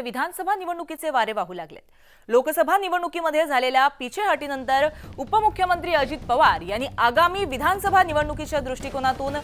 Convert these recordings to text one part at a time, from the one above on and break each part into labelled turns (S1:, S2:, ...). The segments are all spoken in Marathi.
S1: विधानसभा निवडणुकीचे वारे वाहू लागलेत. लोकसभा निवडणुकीमध्ये झालेल्या पिछेहाटीनंतर उपमुख्यमंत्री अजित पवार यांनी आगामी विधानसभा निवडणुकीच्या दृष्टिकोनातून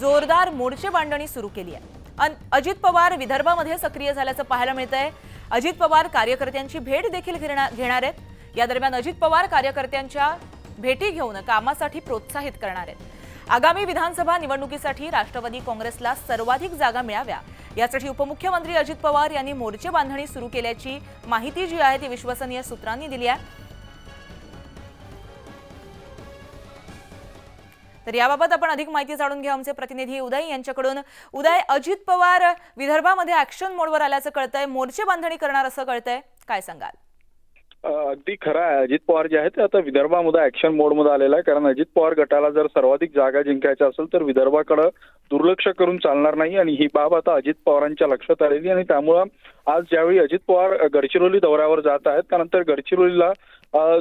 S1: जोरदार मोर्चे बांधणी सुरू केली आहे. अन अजित पवार विदर्भामध्ये सक्रिय झाल्याचं पाहायला मिळत आहे अजित पवार कार्यकर्त्यांची भेट देखील घेणार घेणार आहेत. या दरम्यान अजित पवार कार्यकर्त्यांच्या भेटी घेऊन कामासाठी प्रोत्साहित करणार आहेत. आगामी विधानसभा निवडणुकीसाठी राष्ट्रवादी काँग्रेसला सर्वाधिक जागा मिळाव्या यासाठी उपमुख्यमंत्री अजित पवार यांनी मोर्चे बांधणी सुरू केल्याची माहिती जी आहे ती विश्वसनीय सूत्रांनी दिली आहे. तर याबाबत आपण अधिक माहिती जाणून घेऊ. आमचे प्रतिनिधी उदय यांच्याकडून. उदय अजित पवार विदर्भामध्ये ऍक्शन मोडवर आल्याचं कळतंय. मोर्चे बांधणी करणार असं कळतंय. काय सांगाल?
S2: अगदी खरं आहे. अजित पवार जे आहेत ते आता विदर्भामध्ये ऍक्शन मोडमध्ये आलेला आहे. कारण अजित पवार गटाला जर सर्वाधिक जागा जिंकायच्या असेल तर विदर्भाकडे दुर्लक्ष करून चालणार नाही आणि ही बाब आता अजित पवारांच्या लक्षात आलेली आणि त्यामुळं आज ज्यावेळी अजित पवार गडचिरोली दौऱ्यावर जात आहेत त्यानंतर गडचिरोलीला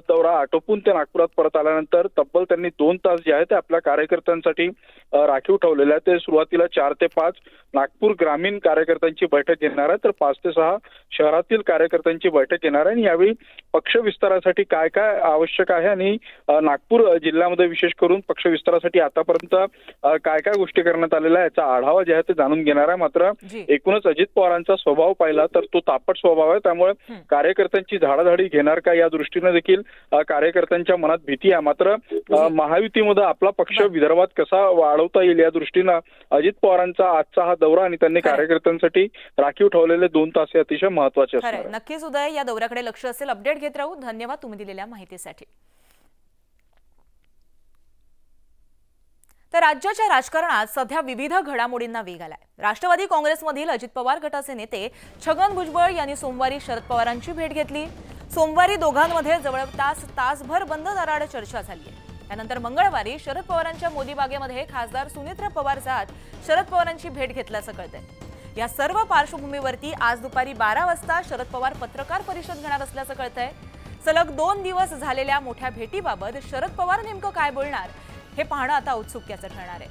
S2: दौरा आटोपून ते नागपुरात परत आल्यानंतर तब्बल त्यांनी दोन तास जे आहे ते आपल्या कार्यकर्त्यांसाठी राखीव ठेवलेले आहे ते सुरुवातीला चार ते पाच नागपूर ग्रामीण कार्यकर्त्यांची बैठक घेणार आहे तर पाच ते सहा शहरातील कार्यकर्त्यांची बैठक घेणार आहे आणि यावेळी पक्ष विस्तारासाठी काय काय आवश्यक आहे आणि नागपूर जिल्ह्यामध्ये विशेष करून पक्ष विस्तारासाठी आतापर्यंत काय काय गोष्टी करण्यात आलेल्या याचा आढावा जे आहे ते जाणून घेणार आहे मात्र एकूणच अजित पवारांचा स्वभाव पाहिला तर तो तापट स्वभाव आहे त्यामुळे. कार्यकर्त्यांची झाडाझाडी घेणार का या दृष्टीने देखील कार्यकर्त्यांच्या मनात भीती आहे मात्र महायुतीमध्ये आपला पक्ष. विदर्भात कसा वाढवता येईल या दृष्टीनं अजित पवारांचा आजचा हा दौरा आणि त्यांनी. कार्यकर्त्यांसाठी राखीव ठेवलेले दोन तास हे अतिशय
S1: महत्त्वाचे
S2: आहे.
S1: नक्कीच उदय या दौऱ्याकडे लक्ष असेल अपडेट घेत राहू. धन्यवाद तुम्ही दिलेल्या माहितीसाठी. तर राज्याच्या राजकारणात सध्या विविध घडामोडींना वेग आलाय. राष्ट्रवादी काँग्रेसमधील अजित पवार गटाचे नेते छगन भुजबळ यांनी सोमवारी शरद पवारांची भेट घेतली. सोमवारी दोघांमध्ये जवळपास तासभर बंद दराड चर्चा झाली त्यानंतर मंगळवारी शरद पवारांच्या मोदी बागेमध्ये खासदार सुनेत्र पवार जात शरद पवारांची भेट घेतल्याचं कळतंय. या सर्व पार्श्वभूमीवरती आज दुपारी बारा वाजता शरद पवार पत्रकार परिषद घेणार असल्याचं कळतंय. सलग दोन दिवस झालेल्या मोठ्या भेटीबाबत शरद पवार नेमकं काय बोलणार हे पाहणं आता औत्सुक्याचं ठरणार आहे.